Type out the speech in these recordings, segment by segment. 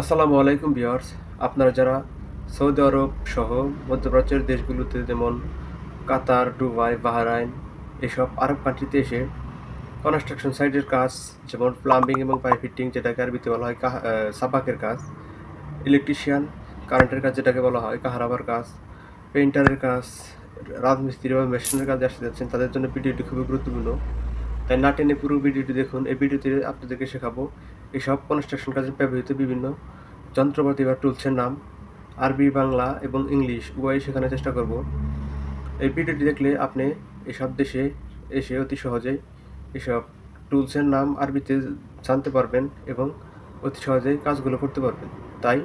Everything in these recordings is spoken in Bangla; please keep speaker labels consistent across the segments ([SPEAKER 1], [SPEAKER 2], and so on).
[SPEAKER 1] আসসালামু আলাইকুম ভিউয়ার্স। আপনারা যারা সৌদি আরব সহ মধ্যপ্রাচ্যের দেশগুলোতে যেমন কাতার দুবাই বাহরাইন এসব আরব কান্ট্রিতে এসে কনস্ট্রাকশন সাইটের কাজ যেমন প্লাম্বিং এবং পাইপ ফিটিং যেটাকে আরবিতে বলা হয় আহ, কাজ ইলেকট্রিশিয়ান কারেন্টের কাজ যেটাকে বলা হয় কাহারাবার কাজ পেইন্টারের কাজ রাজমিস্ত্রি বা মেশিনের কাজে আসতে যাচ্ছেন তাদের জন্য ভিডিওটি খুবই গুরুত্বপূর্ণ। তাই না টেনে পুরো ভিডিওটি দেখুন। এই ভিডিওতে আপনাদেরকে শেখাবো এসব কনস্ট্রাকশন কাজে ব্যবহৃত বিভিন্ন যন্ত্রপাতি বা টুলসের নাম, আরবি, বাংলা এবং ইংলিশ উভয়ই শেখানোর চেষ্টা করব। এই ভিডিওটি দেখলে আপনি এসব দেশে এসে অতি সহজেই এসব টুলসের নাম আরবিতে জানতে পারবেন এবং অতি সহজেই কাজগুলো করতে পারবেন। তাই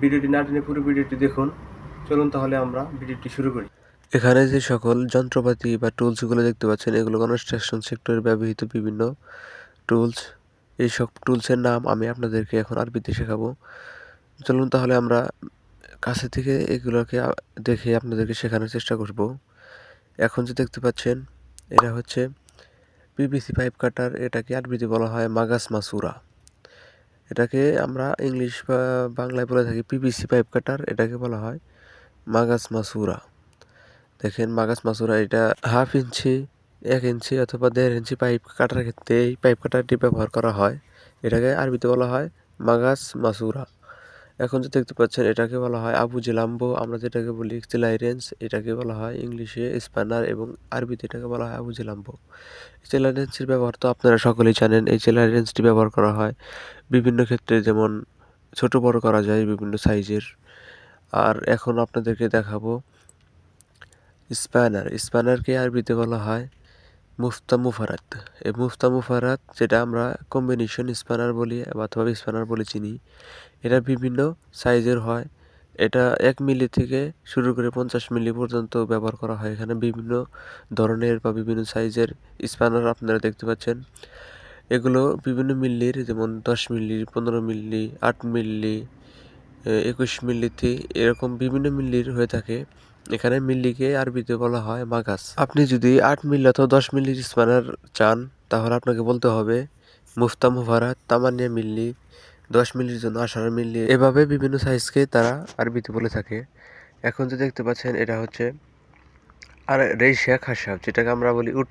[SPEAKER 1] ভিডিওটি না টেনে পুরো ভিডিওটি দেখুন। চলুন তাহলে আমরা ভিডিওটি শুরু করি। এখানে যে সকল যন্ত্রপাতি বা টুলসগুলো দেখতে পাচ্ছেন, এগুলো কনস্ট্রাকশন সেক্টরে ব্যবহৃত বিভিন্ন টুলস। এই সব টুলসের নাম আমি আপনাদেরকে এখন আরবিতে শেখাবো। চলুন তাহলে আমরা কাছে থেকে এগুলোকে দেখে আপনাদেরকে শেখানোর চেষ্টা করব। এখন যে দেখতে পাচ্ছেন, এটা হচ্ছে পিভিসি পাইপ কাটার এটাকে আরবিতে বলা হয় মাগাস মাসুরা। এটাকে আমরা ইংলিশ বা বাংলায় বলে থাকি পিভিসি পাইপ কাটার এটাকে বলা হয় মাগাস মাসুরা। দেখেন মাগাস মাসুরা এটা হাফ ইঞ্চি এক ইঞ্চি অথবা দেড় ইঞ্চি পাইপ কাটার ক্ষেত্রে এই পাইপ কাটারটি ব্যবহার করা হয়। এটাকে আরবিতে বলা হয় মাগাস মাসুরা। এখন যে দেখতে পাচ্ছেন, এটাকে বলা হয় আবু জিলাম্বো। আমরা যেটাকে বলি চিলাইরেন্স এটাকে বলা হয় ইংলিশে স্প্যানার এবং আরবিতে এটাকে বলা হয় আবু জিলাম্বো। চিলাইরেন্সের ব্যবহার তো আপনারা সকলেই জানেন, এই চিলাইরেন্সটি ব্যবহার করা হয় বিভিন্ন ক্ষেত্রে, যেমন ছোট বড় করা যায় বিভিন্ন সাইজের। আর এখন আপনাদেরকে দেখাবো স্প্যানার। স্প্যানারকে আরবিতে বলা হয় মুফতা মুফারাত এই মুফতা মুফারাত যেটা আমরা কম্বিনেশন স্প্যানার বলি অথবা স্প্যানার বলে চিনি, এটা বিভিন্ন সাইজের হয়। এটা এক মিলি থেকে শুরু করে পঞ্চাশ মিলি পর্যন্ত ব্যবহার করা হয়। এখানে বিভিন্ন ধরনের বা বিভিন্ন সাইজের স্প্যানার আপনারা দেখতে পাচ্ছেন। এগুলো বিভিন্ন মিল্লির যেমন দশ মিলি, পনেরো মিলি, আট মিলি একুশ মিল্লিতে এরকম বিভিন্ন মিল্লির হয়ে থাকে। এখানে মিল্লিকে আরবিতে বলা হয় মাগাস। আপনি যদি আট মিলি অথবা দশ মিলির স্প্যানার চান, তাহলে আপনাকে বলতে হবে, মুফতা মুফারাত তামানিয়া মিল্লি, দশ মিলির জন্য আঠারো মিল্লি। এভাবে বিভিন্ন সাইজকে তারা আরবিতে বলে থাকে। এখন যে দেখতে পাচ্ছেন, এটা হচ্ছে আর রেশিয়া খাসাব, যেটাকে আমরা বলি উড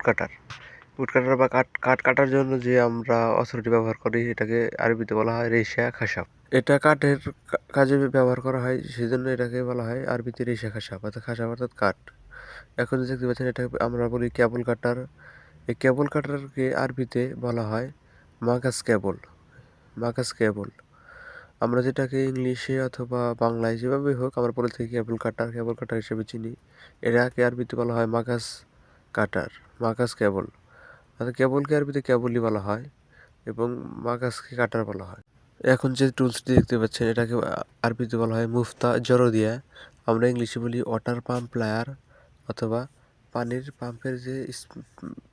[SPEAKER 1] উড কাটার বা কাঠ কাঠ কাটার জন্য যে আমরা অস্ত্রটি ব্যবহার করি, এটাকে আরবিতে বলা হয় রেশিয়া খাসাপ। এটা কাঠের কাজে ব্যবহার করা হয়, সেজন্য এটাকে বলা হয় আরবিতে রেশিয়া খাসাব অর্থাৎ খাসাব অর্থাৎ কাঠ। এখন দেখতে পাচ্ছেন এটা আমরা বলি কেবল কাটার। এই কেবল কাটারকে আরবিতে বলা হয় মাগাস কেবল মাগাস কেবল। আমরা যেটাকে ইংলিশে অথবা বাংলায় যেভাবে হোক, আমরা বলে থাকি কেবল কাটার কেবল কাটার হিসেবে চিনি। এটাকে আরবিতে বলা হয় মাগাস কাটার, মাগাস কেবল। অর্থাৎ কেবলকে আরবিতে কেবলই বলা হয় এবং মাগাসকে কাটার বলা হয়। এখন যে টুলসটি দেখতে পাচ্ছেন, এটাকে আরবিতে বলা হয় মুফতা জরদিয়া। আমরা ইংলিশে বলি ওয়াটার পাম্প প্লায়ার অথবা পানির পাম্পের যে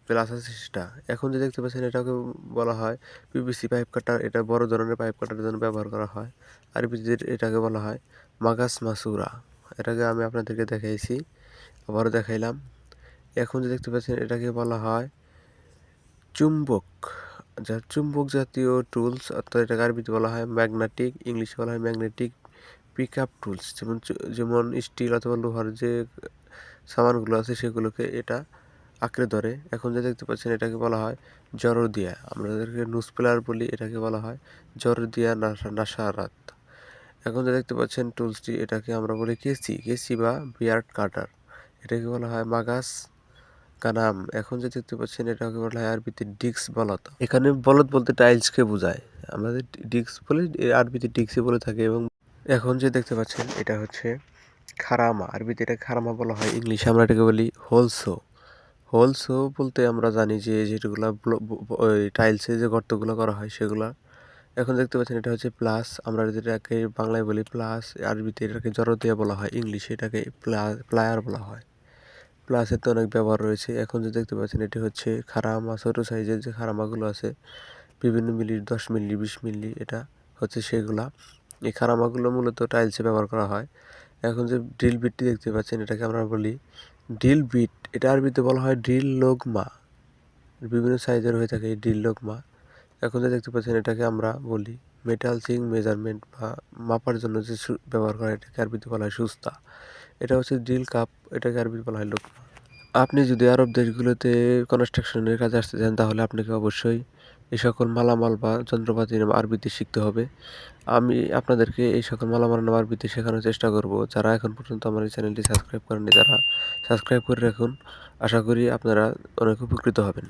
[SPEAKER 1] প্লাস আছে সেটা। এখন যে দেখতে পাচ্ছেন, এটাকে বলা হয় পিভিসি পাইপ কাটার এটা বড় ধরনের পাইপ কাটার জন্য ব্যবহার করা হয়। আরবিতে এটাকে বলা হয় মাগাস মাসুরা। এটাকে আমি আপনাদেরকে দেখাইছি, আবারও দেখাইলাম। এখন যে দেখতে পাচ্ছেন, এটাকে বলা হয় চুম্বক, যা চুম্বক জাতীয় টুলস অর্থাৎ এটাকে আরবিতে বলা হয় ম্যাগনেটিক ইংলিশে বলা হয় ম্যাগনেটিক পিক আপ টুলস যেমন যেমন স্টিল অথবা লোহার যে সামানগুলো আছে সেগুলোকে এটা আঁকড়ে ধরে। এখন যা দেখতে পাচ্ছেন এটাকে বলা হয় জরদিয়া, আমরা যাদেরকে নুস প্লেয়ার বলি, এটাকে বলা হয় জরদিয়া নাসা, নাসারাত। এখন যা দেখতে পাচ্ছেন টুলসটি এটাকে আমরা বলি কেসি কেসি বা বিয়ার্ড কাটার। এটাকে বলা হয় মাগাস কানাম এখন যে দেখতে পাচ্ছেন এটাকে বলা হয় আরবিতে ডিক্স বলত এখানে বলদ বলতে টাইলসকে বোঝায়। আমাদের ডিক্স বলে আরবিতে ডিক্সই বলে থাকে এবং এখন যে দেখতে পাচ্ছেন, এটা হচ্ছে খারামা। আরবিতে এটা খারামা বলা হয়। ইংলিশে আমরা এটাকে বলি হোলসো। হোলসো বলতে আমরা জানি যে যেগুলো টাইলসে যে গর্তগুলো করা হয় সেগুলা। এখন দেখতে পাচ্ছেন, এটা হচ্ছে প্লাস। আমরা যেটাকে বাংলায় বলি প্লাস, আরবিতে এটাকে জড়তিয়া বলা হয়। ইংলিশে এটাকে প্লা, প্লায়ার বলা হয়। প্লাসের তো অনেক ব্যবহার রয়েছে। এখন যে দেখতে পাচ্ছেন, এটি হচ্ছে খারামা, ছোটো সাইজের যে খারামাগুলো আছে, বিভিন্ন মিলির দশ মিলি, বিশ মিলি, এটা হচ্ছে সেগুলা। এই খারামাগুলো মূলত টাইলসে ব্যবহার করা হয়। এখন যে ড্রিল বিটটি দেখতে পাচ্ছেন, এটাকে আমরা বলি ড্রিল বিট এটা আরবিতে বলা হয় ড্রিল লোগমা বিভিন্ন সাইজের হয়ে থাকে এই ড্রিল লোগমা এখন যে দেখতে পাচ্ছেন, এটাকে আমরা বলি মেটাল জিং মেজারমেন্ট বা মাপার জন্য যে সু- ব্যবহার করা এটাকে আরবিতে বলা হয় সুস্তা এটা হচ্ছে ড্রিল কাপ এটাকে আরবিতে বলা হয় লোক আপনি যদি আরব দেশগুলোতে কনস্ট্রাকশনের কাজে আসতে চান, তাহলে আপনাকে অবশ্যই এই সকল মালামাল বা যন্ত্রপাতি নাম আরবিতে শিখতে হবে। আমি আপনাদেরকে এই সকল মালামাল নাম আরবিতে শেখানোর চেষ্টা করব। যারা এখন পর্যন্ত আমার এই চ্যানেলটি সাবস্ক্রাইব করেননি, তারা সাবস্ক্রাইব করে রাখুন। আশা করি আপনারা অনেক উপকৃত হবেন।